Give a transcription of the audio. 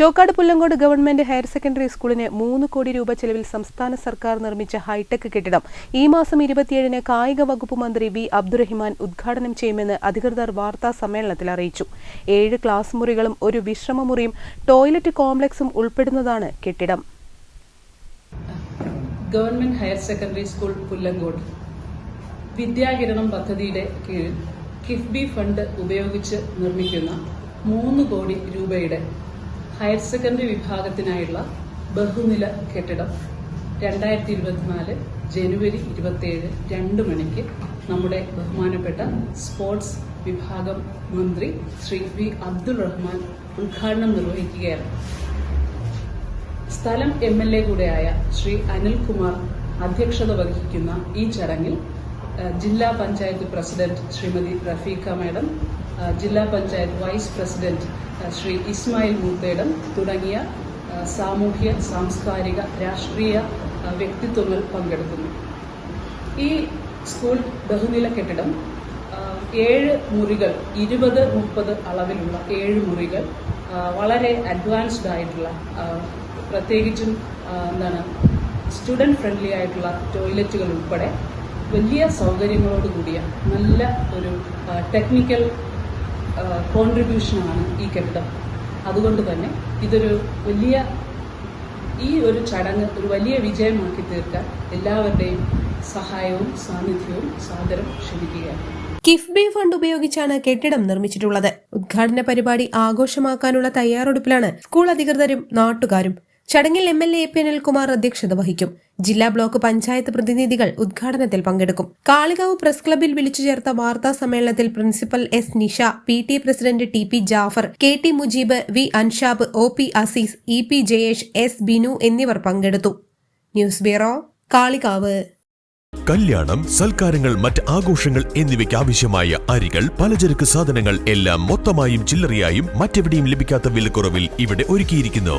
Chokkad Pullankode government higher secondary സ്കൂളിന് മൂന്ന് കോടി രൂപ ചെലവിൽ സംസ്ഥാന സർക്കാർ നിർമ്മിച്ച ഹൈടെക് കെട്ടിടം. ഈ മാസം ഇരുപത്തിയേഴിന് കായിക വകുപ്പ് മന്ത്രി വി അബ്ദുറഹിമാൻ ഉദ്ഘാടനം ചെയ്യുമെന്ന് അധികൃതർ വാർത്താ സമ്മേളനത്തിൽ അറിയിച്ചു. ഏഴ് ക്ലാസ് മുറികളും ഒരു വിശ്രമമുറിയും ടോയ്ലറ്റ് കോംപ്ലക്സും ഉൾപ്പെടുന്നതാണ് കെട്ടിടം. Government higher secondary school Pullankode. Vidyakiranam പദ്ധതിയുടെ കീഴിൽ കിഫ്ബി ഫണ്ട് ഉപയോഗിച്ച് നിർമ്മിക്കുന്ന മൂന്ന് കോടി രൂപയുടെ ഹയർ സെക്കൻഡറി വിഭാഗത്തിനായുള്ള ബഹുനില കെട്ടിടം രണ്ടായിരത്തി ഇരുപത്തിനാല് ജനുവരി ഇരുപത്തിയേഴ് രണ്ട് മണിക്ക് നമ്മുടെ ബഹുമാനപ്പെട്ട സ്പോർട്സ് വിഭാഗം മന്ത്രി ശ്രീ വി അബ്ദുൾ റഹ്മാൻ ഉദ്ഘാടനം നിർവഹിക്കുകയാണ്. സ്ഥലം എം എൽ എ കൂടെയായ ശ്രീ അനിൽകുമാർ അധ്യക്ഷത വഹിക്കുന്ന ഈ ചടങ്ങിൽ ജില്ലാ പഞ്ചായത്ത് പ്രസിഡന്റ് ശ്രീമതി റഫീഖ മാഡം ജില്ലാ പഞ്ചായത്ത് വൈസ് പ്രസിഡന്റ് ശ്രീ ഇസ്മായിൽ മൂത്തേടം തുടങ്ങിയ സാമൂഹ്യ സാംസ്കാരിക രാഷ്ട്രീയ വ്യക്തിത്വങ്ങൾ പങ്കെടുക്കുന്നു. ഈ സ്കൂൾ ബഹുനില കെട്ടിടം ഏഴ് മുറികൾ ഇരുപത് മുപ്പത് അളവിലുള്ള ഏഴ് മുറികൾ വളരെ അഡ്വാൻസ്ഡ് ആയിട്ടുള്ള പ്രത്യേകിച്ചും എന്താണ് സ്റ്റുഡന്റ് ഫ്രണ്ട്ലി ആയിട്ടുള്ള ടോയ്ലറ്റുകൾ ഉൾപ്പെടെ വലിയ സൗകര്യങ്ങളോട് കൂടിയ നല്ല ഒരു ടെക്നിക്കൽ കോൺട്രിബ്യൂഷനാണ് ഈ കെട്ടിടം. അതുകൊണ്ട് തന്നെ ഇതൊരു വലിയ ഈ ഒരു ചടങ്ങ് ഒരു വലിയ വിജയമാക്കി തീർക്കാൻ എല്ലാവരുടെയും സഹായവും സാന്നിധ്യവും സാദരം ക്ഷണിക്കുകയാണ്. കിഫ്ബി ഫണ്ട് ഉപയോഗിച്ചാണ് കെട്ടിടം നിർമ്മിച്ചിട്ടുള്ളത്. ഉദ്ഘാടന പരിപാടി ആഘോഷമാക്കാനുള്ള തയ്യാറെടുപ്പിലാണ് സ്കൂൾ അധികൃതരും നാട്ടുകാരും ചടങ്ങിൽ M L A P Anilkumar അധ്യക്ഷത വഹിക്കും. ജില്ലാ ബ്ലോക്ക് പഞ്ചായത്ത് പ്രതിനിധികൾ ഉദ്ഘാടനത്തിൽ പങ്കെടുക്കും. കാളികാവ് പ്രസ് ക്ലബിൽ വിളിച്ചു ചേർത്ത വാർത്താ സമ്മേളനത്തിൽ principal S Nisha P T president T P Jafar K T Mujeeb V Anshab O P Azeez E P Jayesh S Binu എന്നിവർ പങ്കെടുത്തു. News bureau Kalikavu. കല്യാണം സൽക്കാരങ്ങൾ മറ്റ് ആഘോഷങ്ങൾ എന്നിവയ്ക്ക് ആവശ്യമായ അരികൾ പലചരക്ക് സാധനങ്ങൾ എല്ലാം മൊത്തമായും ചില്ലറയായും മറ്റെവിടെയും ലഭിക്കാത്ത വിലക്കുറവിൽ ഇവിടെ ഒരുക്കിയിരിക്കുന്നു.